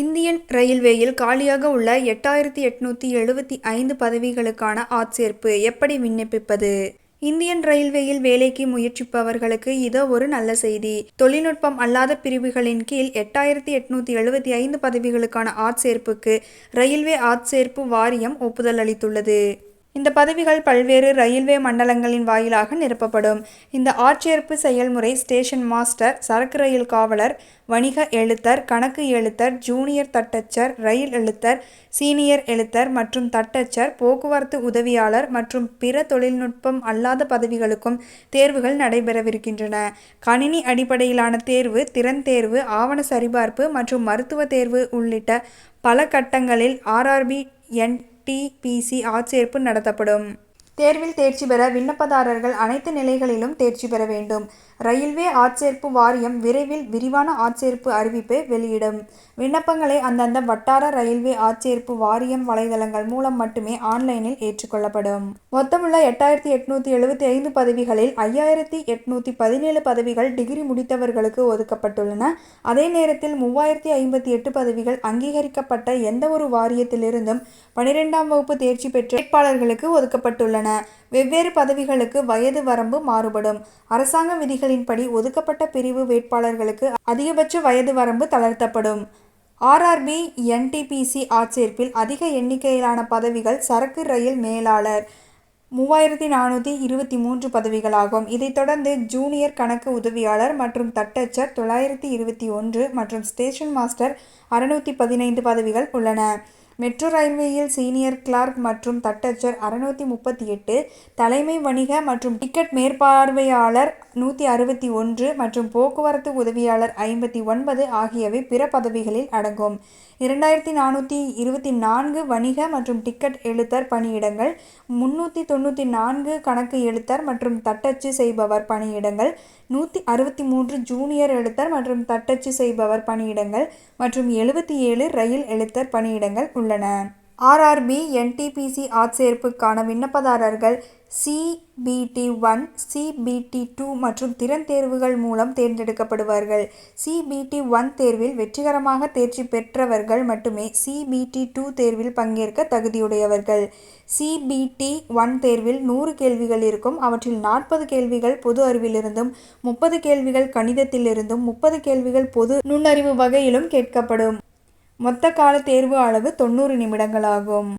Indian ரயில்வேயில் காலியாக உள்ள எட்டாயிரத்தி எட்நூத்தி எழுபத்தி ஐந்து பதவிகளுக்கான ஆட்சேர்ப்பு எப்படி விண்ணப்பிப்பது? இந்தியன் ரயில்வேயில் வேலைக்கு முயற்சிப்பவர்களுக்கு இதோ ஒரு நல்ல செய்தி. தொழில்நுட்பம் அல்லாத பிரிவுகளின் கீழ் எட்டாயிரத்தி எட்நூத்தி எழுபத்தி ஐந்து பதவிகளுக்கான ஆட்சேர்ப்புக்கு ரயில்வே ஆட்சேர்ப்பு வாரியம் ஒப்புதல் அளித்துள்ளது. இந்த பதவிகள் பல்வேறு ரயில்வே மண்டலங்களின் வாயிலாக நிரப்பப்படும். இந்த ஆட்சேர்ப்பு செயல்முறை ஸ்டேஷன் மாஸ்டர் சரக்கு ரயில் காவலர் வணிக எழுத்தர் கணக்கு எழுத்தர் ஜூனியர் தட்டச்சர் ரயில் எழுத்தர் சீனியர் எழுத்தர் மற்றும் தட்டச்சர் போக்குவரத்து உதவியாளர் மற்றும் பிற தொழில்நுட்பம் அல்லாத பதவிகளுக்கும் தேர்வுகள் நடைபெறவிருக்கின்றன. கணினி அடிப்படையிலான தேர்வு திறன் தேர்வு ஆவண சரிபார்ப்பு மற்றும் மருத்துவ தேர்வு உள்ளிட்ட பல கட்டங்களில் ஆர்ஆர்பி என் டிபிசி ஆட்சேர்ப்பு நடத்தப்படும். தேர்வில் தேர்ச்சி பெற விண்ணப்பதாரர்கள் அனைத்து நிலைகளிலும் தேர்ச்சி பெற வேண்டும். ரயில்வே ஆட்சேர்ப்பு வாரியம் விரைவில் விரிவான ஆட்சேர்ப்பு அறிவிப்பை வெளியிடும். விண்ணப்பங்களை அந்தந்த வட்டார ரயில்வே ஆட்சேர்ப்பு வாரியம் வலைதளங்கள் மூலம் மட்டுமே ஆன்லைனில் ஏற்றுக்கொள்ளப்படும். மொத்தமுள்ள எட்டாயிரத்தி எட்நூத்தி எழுபத்தி ஐந்து பதவிகளில் ஐயாயிரத்தி எட்நூத்தி பதினேழு பதவிகள் டிகிரி முடித்தவர்களுக்கு ஒதுக்கப்பட்டுள்ளன. அதே நேரத்தில் மூவாயிரத்தி ஐம்பத்தி எட்டு பதவிகள் அங்கீகரிக்கப்பட்ட எந்த ஒரு வாரியத்திலிருந்தும் பனிரெண்டாம் வகுப்பு தேர்ச்சி பெற்ற வேட்பாளர்களுக்கு ஒதுக்கப்பட்டுள்ளன. வெவ்வேறு பதவிகளுக்கு வயது வரம்பு மாறுபடும். அரசாங்க விதிகளின்படி ஒதுக்கப்பட்ட பிரிவு வேட்பாளர்களுக்கு அதிகபட்ச வயது வரம்பு தளர்த்தப்படும். ஆர்ஆர்பி என்டிபிசி ஆட்சேர்ப்பில் அதிக எண்ணிக்கையிலான பதவிகள் சரக்கு ரயில் மேலாளர். மூவாயிரத்தி நானூற்றி இருபத்தி மூன்று பதவிகளாகும். இதைத் தொடர்ந்து ஜூனியர் கணக்கு உதவியாளர் மற்றும் தட்டச்சர் தொள்ளாயிரத்தி இருபத்தி ஒன்று மற்றும் ஸ்டேஷன் மாஸ்டர் அறுநூற்றி பதினைந்து பதவிகள் உள்ளன. மெட்ரோ ரயில்வேயில் சீனியர் கிளார்க் மற்றும் தட்டச்சர் அறுநூத்தி முப்பத்தி எட்டு தலைமை வணிக மற்றும் டிக்கெட் மேற்பார்வையாளர் நூற்றி அறுபத்தி ஒன்று மற்றும் போக்குவரத்து உதவியாளர் ஐம்பத்தி ஒன்பது ஆகியவை பிற பதவிகளில் அடங்கும். இரண்டாயிரத்தி நானூற்றி இருபத்தி நான்கு வணிக மற்றும் டிக்கெட் எழுத்தர் பணியிடங்கள் முன்னூற்றி தொண்ணூற்றி நான்கு கணக்கு எழுத்தர் மற்றும் தட்டச்சு செய்பவர் பணியிடங்கள் நூற்றி அறுபத்தி மூன்று ஜூனியர் எழுத்தர் மற்றும் தட்டச்சு செய்பவர் பணியிடங்கள் மற்றும் எழுபத்தி ஏழு ரயில் எழுத்தர் பணியிடங்கள் உள்ளன. ஆர்ஆர்பி என்டிபிசி ஆட்சேர்ப்புக்கான விண்ணப்பதாரர்கள் சிபிடி ஒன் சிபிடி டூ மற்றும் திறன் தேர்வுகள் மூலம் தேர்ந்தெடுக்கப்படுவார்கள். சிபிடி ஒன் தேர்வில் வெற்றிகரமாக தேர்ச்சி பெற்றவர்கள் மட்டுமே சிபிடி டூ தேர்வில் பங்கேற்க தகுதியுடையவர்கள். சிபிடி ஒன் தேர்வில் நூறு கேள்விகள் இருக்கும் அவற்றில் நாற்பது கேள்விகள் பொது அறிவிலிருந்தும் முப்பது கேள்விகள் கணிதத்திலிருந்தும் முப்பது கேள்விகள் பொது நுண்ணறிவு வகையிலும் கேட்கப்படும். மொத்த கால தேர்வு அளவு தொண்ணூறு நிமிடங்களாகும்.